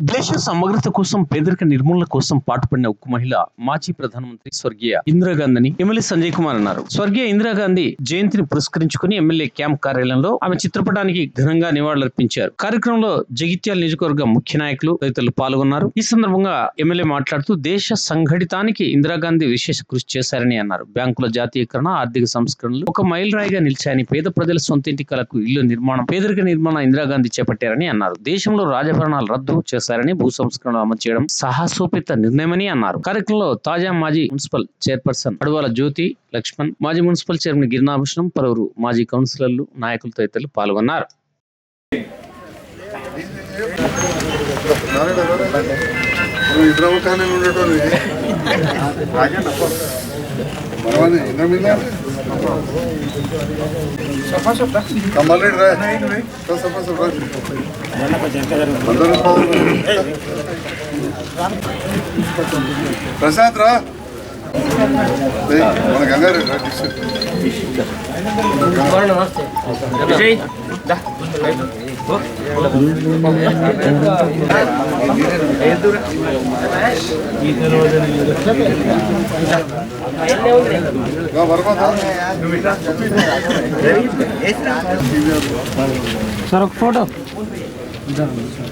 దేశ సమగ్రత కోసం పేదరిక నిర్మూలన కోసం పాటుపడిన ఉక్కు మహిళ మాజీ ప్రధానమంత్రి స్వర్గీయ ఇందిరాగాంధీని ఎమ్మెల్యే సంజయ్ కుమార్ అన్నారు. స్వర్గీయ ఇందిరాగాంధీ జయంతిని పురస్కరించుకుని ఎమ్మెల్యే క్యాంప్ కార్యాలయంలో ఆమె చిత్రపటానికి ఘనంగా నివాళులర్పించారు. కార్యక్రమంలో జగిత్యాల నియోజకవర్గ ముఖ్య నాయకులు తదితరులు పాల్గొన్నారు. ఈ సందర్భంగా ఎమ్మెల్యే మాట్లాడుతూ దేశ సంఘటితానికి ఇందిరాగాంధీ విశేష కృషి చేశారని అన్నారు. బ్యాంకుల జాతీయకరణ ఆర్థిక సంస్కరణలు ఒక మైల్ రాయిగా నిలిచాయని పేద ప్రజల సొంతింటి కలకు ఇల్లు నిర్మాణం పేదరిక నిర్మాణం ఇందిరాగాంధీ చేపట్టారని అన్నారు. దేశంలో రాజభరణాలు రద్దు చేశారని భూ సంస్కరణ అమలు చేయడం సాహసోపేత నిర్ణయమని అన్నారు. కార్యక్రమంలో తాజా మాజీ మున్సిపల్ చైర్పర్సన్ అడవాల జ్యోతి లక్ష్మణ్ మాజీ మున్సిపల్ చైర్మన్ గిరినాభూషణం పలువురు మాజీ కౌన్సిలర్లు నాయకులు తదితరులు పాల్గొన్నారు. ఇద్దరు కానీ ఉండేటోళ్ళు రా ప్రశాంత్ రా. మన గంగారెడ్డి రా డిస్ట్రిక్ట్. సార్ ఒక ఫోటో.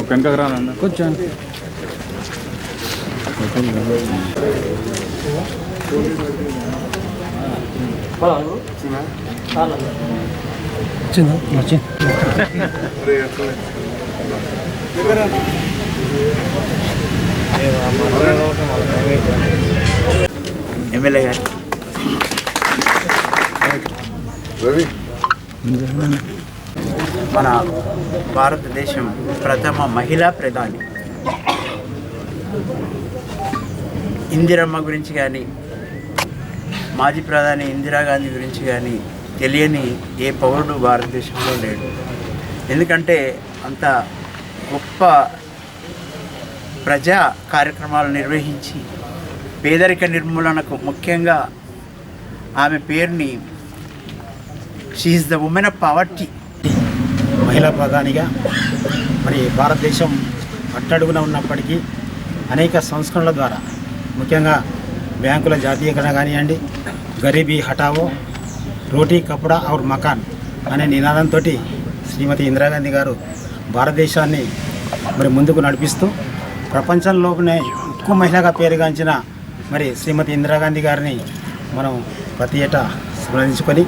ఒక వెనకకు రానన్న. కూర్చోండి. వచ్చిందా వచ్చింది. ఎమ్మెల్యే గారు రవి మన భారతదేశం ప్రథమ మహిళా ప్రధాని. ఇందిరమ్మ గురించి కానీ మాజీ ప్రధాని ఇందిరాగాంధీ గురించి కానీ తెలియని ఏ పౌరుడు భారతదేశంలో లేడు. ఎందుకంటే అంత గొప్ప ప్రజా కార్యక్రమాలు నిర్వహించి పేదరిక నిర్మూలనకు ముఖ్యంగా ఆమె పేరుని she is the woman of poverty మహిళా ప్రధానిగా మరి భారతదేశం అట్టడుగున ఉన్నప్పటికీ అనేక సంస్కరణల ద్వారా ముఖ్యంగా బ్యాంకుల జాతీయకరణ కానివ్వండి గరీబీ హటావో రోటీ కపడా ఔర్ మకాన్ అనే నినాదంతో శ్రీమతి ఇందిరాగాంధీ గారు భారతదేశాన్ని మరి ముందుకు నడిపిస్తూ ప్రపంచంలోనే ఎక్కువ మహిళగా పేరుగాంచిన మరి శ్రీమతి ఇందిరాగాంధీ గారిని మనం ప్రతి ఏటా స్మరించుకొని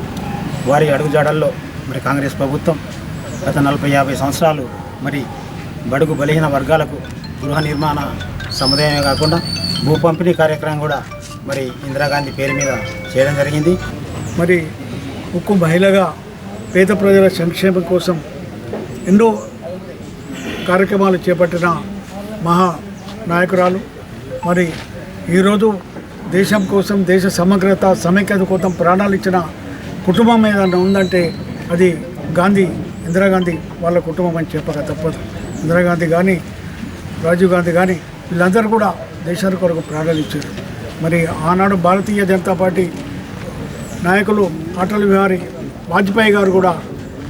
వారి అడుగుజాడల్లో మరి కాంగ్రెస్ ప్రభుత్వం గత నలభై యాభై సంవత్సరాలు మరి బడుగు బలహీన వర్గాలకు గృహ నిర్మాణ సముదాయమే కాకుండా భూ పంపిణీ కార్యక్రమం కూడా మరి ఇందిరాగాంధీ పేరు మీద చేయడం జరిగింది. మరి ముక్కు మహిళగా పేద ప్రజల సంక్షేమం కోసం ఎన్నో కార్యక్రమాలు చేపట్టిన మహా నాయకురాలు. మరి ఈరోజు దేశం కోసం దేశ సమగ్రత సమైక్యత కోసం ప్రాణాలు ఇచ్చిన కుటుంబం ఏదైనా ఉందంటే అది గాంధీ ఇందిరాగాంధీ వాళ్ళ కుటుంబం అని చెప్పక తప్పదు. ఇందిరాగాంధీ కానీ రాజీవ్ గాంధీ కానీ వీళ్ళందరూ కూడా దేశానికి కొరకు ప్రాణాలు ఇచ్చారు. మరి ఆనాడు భారతీయ జనతా పార్టీ నాయకులు అటల్ బిహారీ వాజ్పేయి గారు కూడా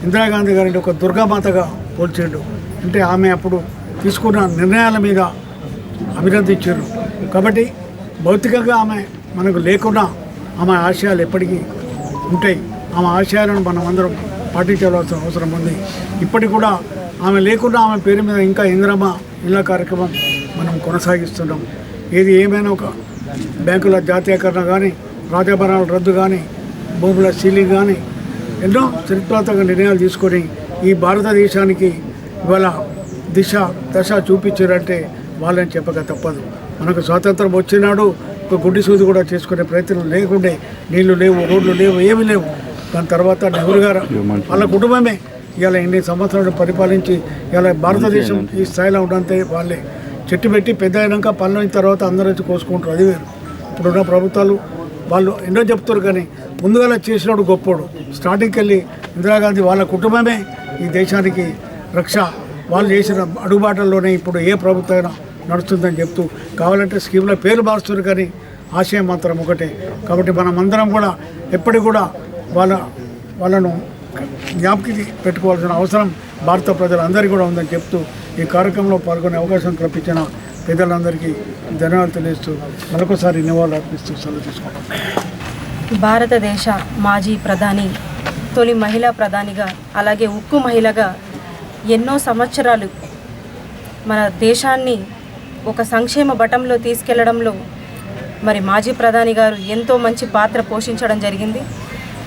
ఇందిరాగాంధీ గారిని ఒక దుర్గామాతగా పోల్చిండు. అంటే ఆమె అప్పుడు తీసుకున్న నిర్ణయాల మీద అభినందించారు కాబట్టి భౌతికంగా ఆమె మనకు లేకుండా ఆమె ఆశయాలు ఎప్పటికీ ఉంటాయి. ఆమె ఆశయాలను మనం అందరం పాటించవలసిన అవసరం ఉంది. ఇప్పటికి కూడా ఆమె లేకుండా ఆమె పేరు మీద ఇంకా ఇందిరమ్మ ఇళ్ళ కార్యక్రమం మనం కొనసాగిస్తున్నాం. ఏది ఏమైనా ఒక బ్యాంకుల జాతీయకరణ కానీ రాజభరణాల రద్దు కానీ భూముల సీలింగ్ కానీ ఎన్నో చరిత్రాత్మక నిర్ణయాలు తీసుకొని ఈ భారతదేశానికి ఇవాళ దిశ దశ చూపించారంటే వాళ్ళని చెప్పక తప్పదు. మనకు స్వాతంత్రం వచ్చినాడు ఒక గుడ్డి సూది కూడా చేసుకునే ప్రయత్నం లేకుండే నీళ్ళు లేవు రోడ్లు లేవు ఏమీ లేవు. దాని తర్వాత నెహ్రూ గారు వాళ్ళ కుటుంబమే ఇవాళ ఎన్ని సంవత్సరాలు పరిపాలించి ఇవాళ భారతదేశం ఈ స్థాయిలో ఉండంతే వాళ్ళే. చెట్టు పెట్టి పెద్ద అయినాక పనులైన తర్వాత అందరూ వచ్చి కోసుకుంటారు. అది వేరు. ఇప్పుడున్న ప్రభుత్వాలు వాళ్ళు ఎన్నో చెప్తారు కానీ ముందుగా చేసినాడు గొప్పోడు. స్టార్టింగ్కి వెళ్ళి ఇందిరాగాంధీ వాళ్ళ కుటుంబమే ఈ దేశానికి రక్ష. వాళ్ళు చేసిన అడుగుబాటల్లోనే ఇప్పుడు ఏ ప్రభుత్వం అయినా నడుస్తుందని చెప్తూ కావాలంటే స్కీమ్ల పేర్లు మారుస్తారు కానీ ఆశయం మాత్రం ఒకటే. కాబట్టి మనం అందరం కూడా ఎప్పటికి కూడా వాళ్ళ వాళ్ళను జ్ఞాపకి పెట్టుకోవాల్సిన అవసరం భారత ప్రజలందరికీ కూడా ఉందని చెప్తూ ఈ కార్యక్రమంలో పాల్గొనే అవకాశం కల్పించిన పెద్దలందరికీ ధన్యవాదాలు తెలియజేస్తూ మరొకసారి నివాళులు అర్పిస్తూ సెలవు తీసుకుంటాం భారతదేశ మాజీ ప్రధాని తొలి మహిళా ప్రధానిగా అలాగే ఉక్కు మహిళగా ఎన్నో సంవత్సరాలు మన దేశాన్ని ఒక సంక్షేమ బటంలో తీసుకెళ్ళడంలో మరి మాజీ ప్రధాని గారు ఎంతో మంచి పాత్ర పోషించడం జరిగింది.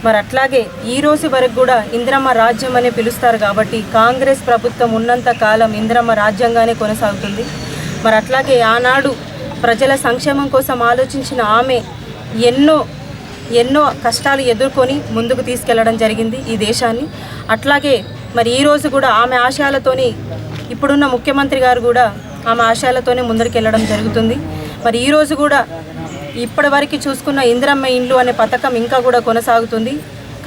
మరి అట్లాగే ఈ రోజు వరకు కూడా ఇందిరమ్మ రాజ్యం అనే పిలుస్తారు కాబట్టి కాంగ్రెస్ ప్రభుత్వం ఉన్నంత కాలం ఇందిరమ్మ రాజ్యంగానే కొనసాగుతుంది. మరి అట్లాగే ఆనాడు ప్రజల సంక్షేమం కోసం ఆలోచించిన ఆమె ఎన్నో ఎన్నో కష్టాలు ఎదుర్కొని ముందుకు తీసుకెళ్ళడం జరిగింది ఈ దేశాన్ని. అట్లాగే మరి ఈ రోజు కూడా ఆమె ఆశయాలతోని ఇప్పుడున్న ముఖ్యమంత్రి గారు కూడా ఆమె ఆశయాలతోనే ముందరికి జరుగుతుంది. మరి ఈరోజు కూడా ఇప్పటి వరకు చూసుకున్న ఇందిరమ్మ ఇండ్లు అనే పథకం ఇంకా కూడా కొనసాగుతుంది.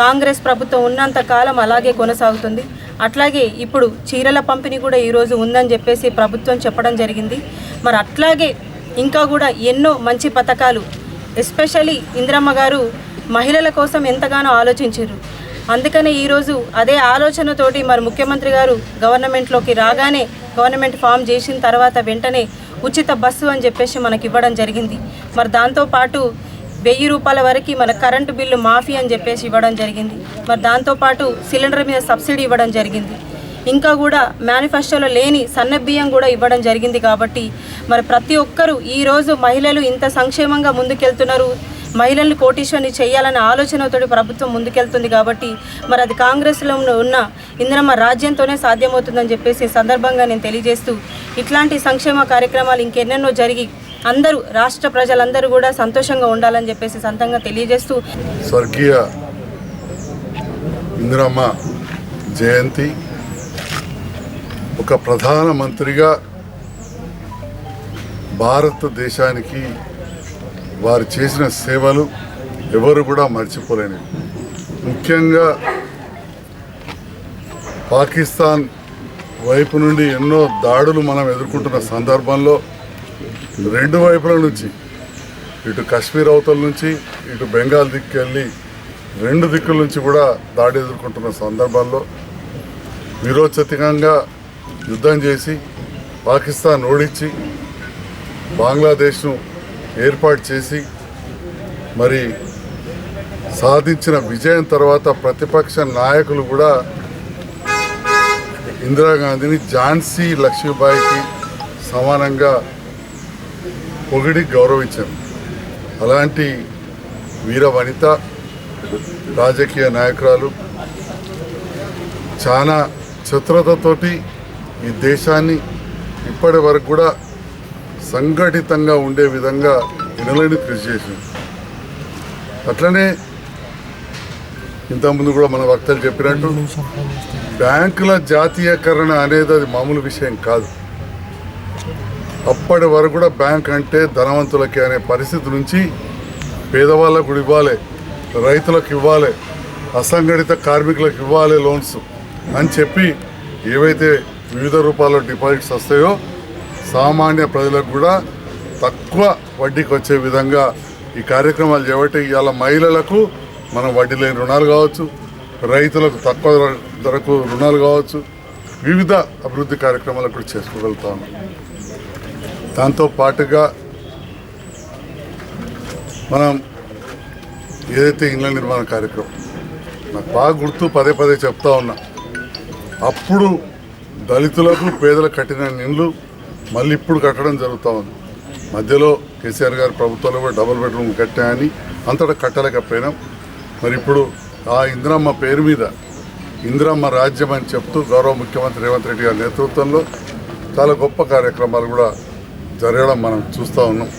కాంగ్రెస్ ప్రభుత్వం ఉన్నంత కాలం అలాగే కొనసాగుతుంది. అట్లాగే ఇప్పుడు చీరల పంపిణీ కూడా ఈరోజు ఉందని చెప్పేసి ప్రభుత్వం చెప్పడం జరిగింది. మరి అట్లాగే ఇంకా కూడా ఎన్నో మంచి పథకాలు ఎస్పెషలీ ఇందిరమ్మ గారు మహిళల కోసం ఎంతగానో ఆలోచించారు. అందుకనే ఈరోజు అదే ఆలోచనతోటి మరి ముఖ్యమంత్రి గారు గవర్నమెంట్లోకి రాగానే గవర్నమెంట్ ఫామ్ చేసిన తర్వాత వెంటనే ఉచిత బస్సు అని చెప్పేసి మనకి ఇవ్వడం జరిగింది. మరి దాంతోపాటు వెయ్యి రూపాయల వరకు మన కరెంటు బిల్లు మాఫీ అని చెప్పేసి ఇవ్వడం జరిగింది. మరి దాంతోపాటు సిలిండర్ మీద సబ్సిడీ ఇవ్వడం జరిగింది. ఇంకా కూడా మేనిఫెస్టోలో లేని సన్న బియ్యం కూడా ఇవ్వడం జరిగింది కాబట్టి మరి ప్రతి ఒక్కరూ ఈరోజు మహిళలు ఇంత సంక్షేమంగా ముందుకెళ్తున్నారు. మహిళల్ని కోటీశ్వరిని చేయాలనే ఆలోచనతోటి ప్రభుత్వం ముందుకెళ్తుంది కాబట్టి మరి అది కాంగ్రెస్లో ఉన్న- ఉన్న ఇందిరమ్మ రాజ్యంతోనే సాధ్యమవుతుందని చెప్పేసి సందర్భంగా నేను తెలియజేస్తూ ఇట్లాంటి సంక్షేమ కార్యక్రమాలు ఇంకెన్నెన్నో జరిగి అందరూ రాష్ట్ర ప్రజలందరూ కూడా సంతోషంగా ఉండాలని చెప్పేసి సంతంగా తెలియజేస్తూ స్వర్గీయ ఇందిరమ్మ జయంతి ఒక ప్రధానమంత్రిగా భారతదేశానికి వారు చేసిన సేవలు ఎవరు కూడా మర్చిపోలేని ముఖ్యంగా పాకిస్తాన్ వైపు నుండి ఎన్నో దాడులు మనం ఎదుర్కొంటున్న సందర్భంలో రెండు వైపుల నుంచి ఇటు కాశ్మీర్ అవతల నుంచి ఇటు బెంగాల్ దిక్కు వెళ్ళి రెండు దిక్కుల నుంచి కూడా దాడి ఎదుర్కొంటున్న సందర్భంలో విరోచతికంగా యుద్ధం చేసి పాకిస్తాన్ ఓడించి బంగ్లాదేశ్ను ఏర్పాటు చేసి మరి సాధించిన విజయం తర్వాత ప్రతిపక్ష నాయకులు కూడా ఇందిరాగాంధీని ఝాన్సీ లక్ష్మీబాయికి సమానంగా పొగిడి గౌరవించారు. అలాంటి వీర వనిత రాజకీయ నాయకురాలు చాలా చతురతతోటి ఈ దేశాన్ని ఇప్పటి వరకు కూడా సంఘటితంగా ఉండే విధంగా వినలేని కృషి చేసింది. అట్లనే ఇంతకుముందు కూడా మన వక్తలు చెప్పినట్టు బ్యాంకుల జాతీయకరణ అనేది అది మామూలు విషయం కాదు. అప్పటి వరకు కూడా బ్యాంక్ అంటే ధనవంతులకి అనే పరిస్థితి నుంచి పేదవాళ్ళకు ఇవ్వాలి రైతులకు ఇవ్వాలి అసంఘటిత కార్మికులకు ఇవ్వాలి లోన్స్ అని చెప్పి ఏవైతే వివిధ రూపాల్లో డిపాజిట్స్ వస్తాయో సామాన్య ప్రజలకు కూడా తక్కువ వడ్డీకి వచ్చే విధంగా ఈ కార్యక్రమాలు చేపట్టి ఇవాళ మహిళలకు మనం వడ్డీ లేని రుణాలు కావచ్చు రైతులకు తక్కువ ధరకు రుణాలు కావచ్చు వివిధ అభివృద్ధి కార్యక్రమాలు కూడా చేసుకోగలుగుతా దాంతో పాటుగా మనం ఏదైతే ఇళ్ళ నిర్మాణ కార్యక్రమం నాకు బాగా గుర్తు పదే పదే చెప్తా ఉన్నా అప్పుడు దళితులకు పేదలకు కట్టిన ఇండ్లు మళ్ళీ ఇప్పుడు కట్టడం జరుగుతూ ఉంది. మధ్యలో కేసీఆర్ గారి ప్రభుత్వంలో కూడా డబుల్ బెడ్రూమ్ కట్టాయని అంతటా కట్టలేకపోయినాం. మరి ఇప్పుడు ఆ ఇందిరమ్మ పేరు మీద ఇందిరమ్మ రాజ్యం అని చెప్తూ గౌరవ ముఖ్యమంత్రి రేవంత్ రెడ్డి గారి నేతృత్వంలో చాలా గొప్ప కార్యక్రమాలు కూడా జరగడం మనం చూస్తూ ఉన్నాం.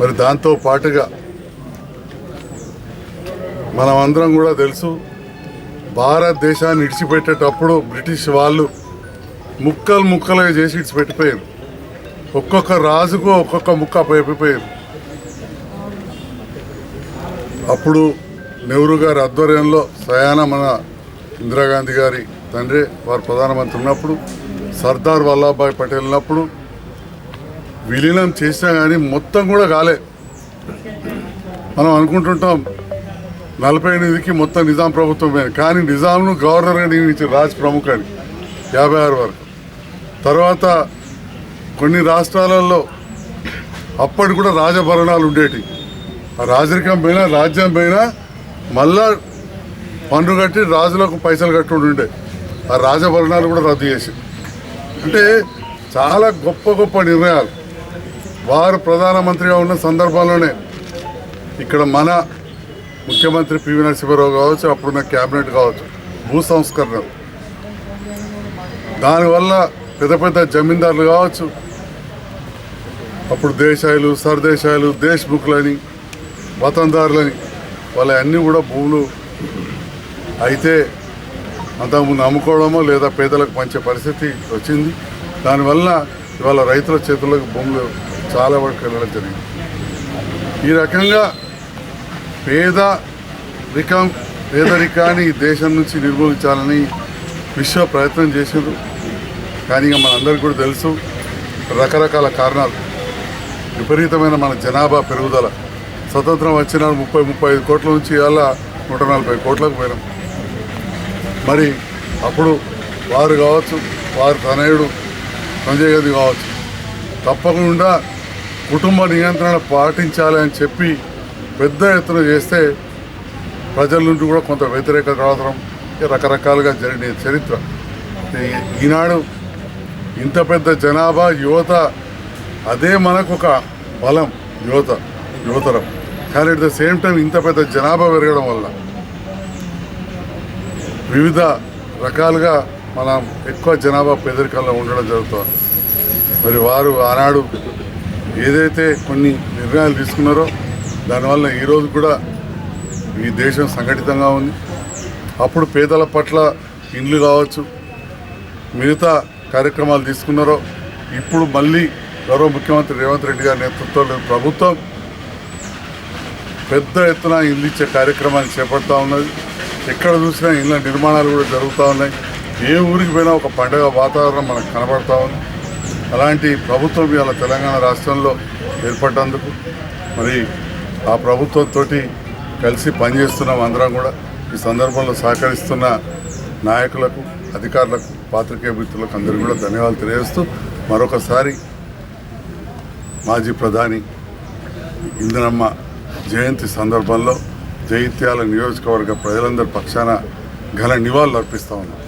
మరి దాంతో పాటుగా మనం అందరం కూడా తెలుసు భారతదేశాన్ని ఇడిచిపెట్టేటప్పుడు బ్రిటిష్ వాళ్ళు ముక్కలు ముక్కలుగా చేసి ఇడిచిపెట్టిపోయారు ఒక్కొక్క రాజుకు ఒక్కొక్క ముక్క అయిపోయారు అప్పుడు నెహ్రూ గారి ఆధ్వర్యంలో స్వయాన మన ఇందిరాగాంధీ గారి తండ్రి వారు ప్రధానమంత్రి ఉన్నప్పుడు సర్దార్ వల్లభాయ్ పటేల్ ఉన్నప్పుడు విలీనం చేసినా కానీ మొత్తం కూడా కాలే. మనం అనుకుంటుంటాం నలభై ఎనిమిదికి మొత్తం నిజాం ప్రభుత్వమే కానీ నిజాంను గవర్నర్గా నియమించారు రాజ్ ప్రముఖ్ అని యాభై ఆరు వరకు. తర్వాత కొన్ని రాష్ట్రాలలో అప్పటి కూడా రాజభరణాలు ఉండేటి. ఆ రాజరికం పైన రాజ్యం పైన మళ్ళా పన్ను కట్టి రాజులకు పైసలు కట్టుకుంటూ ఉండే. ఆ రాజభరణాలు కూడా రద్దు చేసి. అంటే చాలా గొప్ప గొప్ప నిర్ణయాలు. వారు ప్రధానమంత్రిగా ఉన్న సందర్భంలోనే ఇక్కడ మన ముఖ్యమంత్రి పివి నరసింహారావు కావచ్చు అప్పుడున్న క్యాబినెట్ కావచ్చు భూ సంస్కరణ దానివల్ల పెద్ద పెద్ద జమీందారులు కావచ్చు. అప్పుడు దేశాయలు సర్దేశాయలు దేశ్ముఖులని వతందారులని వాళ్ళ అన్నీ కూడా భూములు అయితే అంతకుముందు అమ్ముకోవడమో లేదా పేదలకు పంచే పరిస్థితి వచ్చింది. దానివల్ల ఇవాళ రైతుల చేతుల్లోకి భూములు చాలా వరకు వెళ్ళడం జరిగింది. ఈ రకంగా పేద రికం పేదరికాన్ని దేశం నుంచి నిర్మూలించాలని విశ్వ ప్రయత్నం చేసిండ్రు. కానీ ఇక మనందరికీ కూడా తెలుసు రకరకాల కారణాలు. విపరీతమైన మన జనాభా పెరుగుదల. స్వతంత్రం వచ్చిన ముప్పై ముప్పై ఐదు కోట్ల నుంచి ఇవాళ నూట నలభై కోట్లకు పోయినాం. మరి అప్పుడు వారు కావచ్చు వారి తనయుడు సంజయ్ గాంధీ కావచ్చు తప్పకుండా కుటుంబ నియంత్రణ పాటించాలి అని చెప్పి పెద్ద ఎత్తున చేస్తే ప్రజల నుండి కూడా కొంత వ్యతిరేకత రావడం రకరకాలుగా జరిగిన చరిత్ర. ఈ- ఈనాడు ఇంత పెద్ద జనాభా యువత అదే మనకు ఒక బలం యువత యువతరం. కానీ అట్ ద సేమ్ టైం ఇంత పెద్ద జనాభా పెరగడం వల్ల వివిధ రకాలుగా మనం ఎక్కువ జనాభా పేదరికంలో ఉండడం జరుగుతుంది. మరి వారు ఆనాడు ఏదైతే కొన్ని నిర్ణయాలు తీసుకున్నారో దానివల్ల ఈరోజు కూడా ఈ దేశం సంఘటితంగా ఉంది. అప్పుడు పేదల పట్ల ఇండ్లు కావచ్చు మిగతా కార్యక్రమాలు తీసుకున్నారో ఇప్పుడు మళ్ళీ గౌరవ ముఖ్యమంత్రి రేవంత్ రెడ్డి గారి నేతృత్వంలో ప్రభుత్వం పెద్ద ఎత్తున ఇల్లు ఇచ్చే కార్యక్రమాన్ని చేపడతా ఉన్నది. ఎక్కడ చూసినా ఇళ్ళ నిర్మాణాలు కూడా జరుగుతూ ఉన్నాయి. ఏ ఊరికి పోయినా ఒక పండగ వాతావరణం మనకు కనబడతా ఉంది. అలాంటి ప్రభుత్వం ఇవాళ తెలంగాణ రాష్ట్రంలో ఏర్పడ్డందుకు మరి ఆ ప్రభుత్వంతో కలిసి పనిచేస్తున్నాం అందరం కూడా. ఈ సందర్భంలో సహకరిస్తున్న నాయకులకు అధికారులకు పాత్రికేయ మిత్రులకు అందరికీ కూడా ధన్యవాదాలు తెలియజేస్తూ మరొకసారి మాజీ ప్రధాని ఇందిరమ్మ జయంతి సందర్భంలో జైత్యాల నియోజకవర్గ ప్రజలందరి పక్షాన ఘన నివాళులు అర్పిస్తా ఉన్నాం.